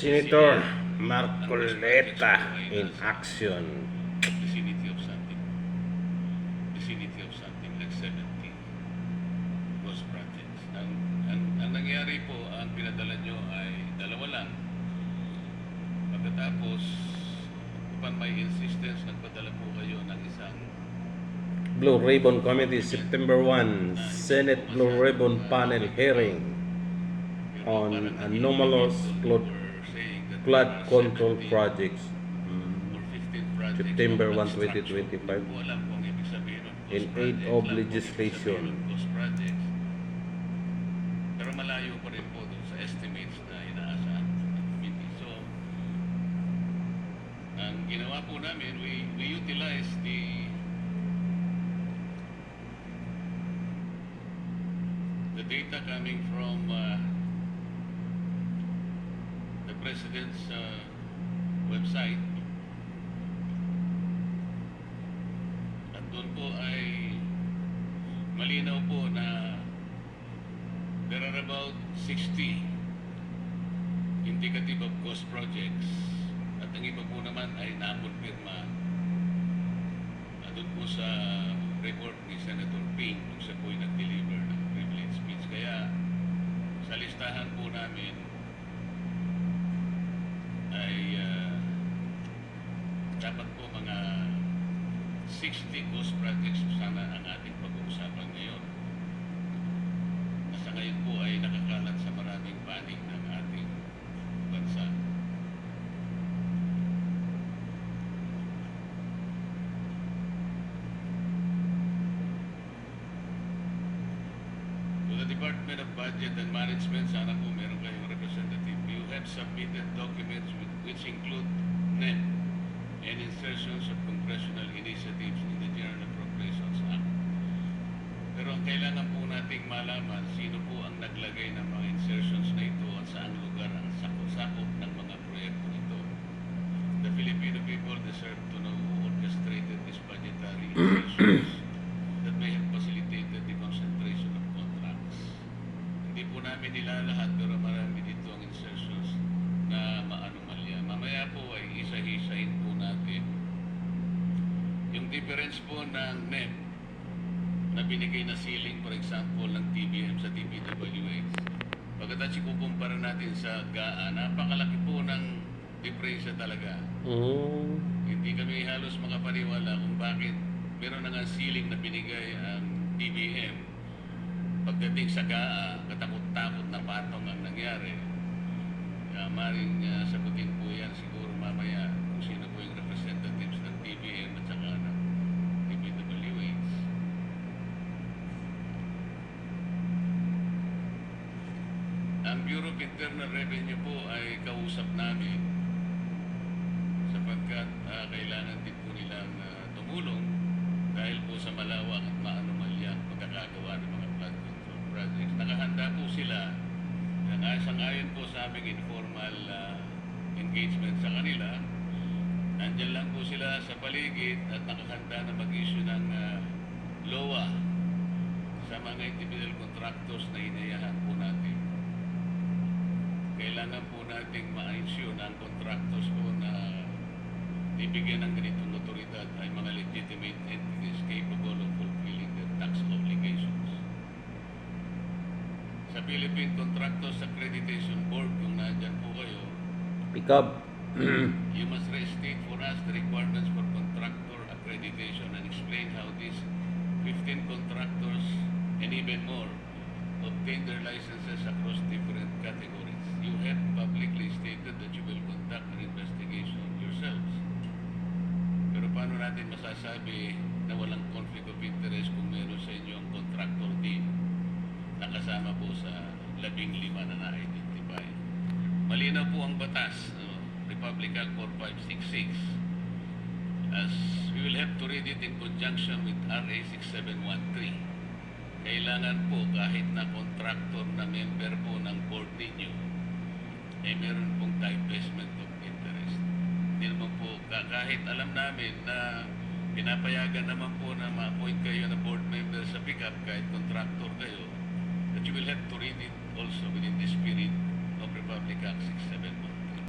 Senator Marcoleta in action. vicinity of something. Vicinity of something like 70 ghost projects. Ang, ang, ang nangyari po, ang pinadala nyo ay dalawa lang. Pagkatapos, upon my insistence, nagpadala po kayo ng isang Blue Ribbon Committee, September 1, Senate Blue Ribbon Panel Hearing on anomalous that flood control 70 projects or 15 projects September of 1, construction. 2025. Hindi ko alam kung ibig sabihin ng ghost in aid of legislation. Pero malayo pa rin po sa estimates na inaasahan ng committee. So, ang ginawa po namin, we, we utilize the the data coming from uh, President's uh, website. At doon po ay malinaw po na there are about 60 indicative of ghost projects at ang iba po naman ay nakonfirma na doon po sa report ni Senator Ping nung siya po ay nag-deliver ng privilege speech. Kaya sa listahan po namin ay ah, dapat po mga 60 ghost projects sana ang ating pag-uusapan ngayon. Na sa ngayon po ay nakakalat sa maraming panig ng ating bansa. To the Department of Budget and Management, sana po meron kayong representative. You have submitted documents with, which include NEP and insertions of congressional initiatives in the General Appropriations Act. Pero ang kailangan po nating malaman, sino po ang naglagay ng mga insertions na ito at saang lugar ang sakop-sakop ng mga proyekto ito. The Filipino people deserve to know who orchestrated these budgetary insertions that may have facilitated the concentration of contracts. Hindi po namin nilalahat pero marami dito ang insertions na maanomalya. Mamaya po ay isa-isahin po natin yung difference po ng NEP na binigay na ceiling for example ng TBM sa TPWH. Pagkatapos ikukumpara natin sa GAA, napakalaki po ng diferensya talaga. Mm, Hindi kami halos makapaniwala kung bakit meron na nga ceiling na binigay ang DBM. Pagdating sa GAA, katakot-takot na patong ang nangyari. Uh, maring uh, sagutin po yan siguro mamaya kung sino po yung representatives ng DBM at saka ng Ang Bureau of Internal Revenue po ay kausap namin sapagkat ah, kailangan din po nilang ah, tumulong dahil po sa malawak at maanomalya ang pagkakagawa ng mga flood control projects. Nakahanda po sila ng ayon po sa aming informal ah, engagement sa kanila. Nandyan lang po sila sa paligid at nakahanda na mag-issue ng ah, LOA sa mga individual contractors na inayahan po kailangan po nating ma-ensure na ang contractors po na bibigyan ng ganitong otoridad ay mga legitimate entities capable of fulfilling their tax obligations. Sa Philippine Contractors Accreditation Board, kung nandyan po kayo, pick up. you must restate for us the requirements for contractor accreditation and explain how these 15 contractors and even more obtain their licenses across different categories. You have publicly stated that you will conduct an investigation yourselves. Pero paano natin masasabi na walang conflict of interest kung meron sa inyo ang contractor team na kasama po sa labing lima na na-identify? Malinaw po ang batas, no? Republic Act 4566 as we will have to read it in conjunction with RA 6713. Kailangan po kahit na contractor na member po ng board ninyo, eh meron pong divestment of interest. Hindi naman po, ka- kahit alam namin na pinapayagan naman po na ma-appoint kayo na board member sa pickup kahit contractor kayo, that you will have to read it also within the spirit of Republic Act 6713.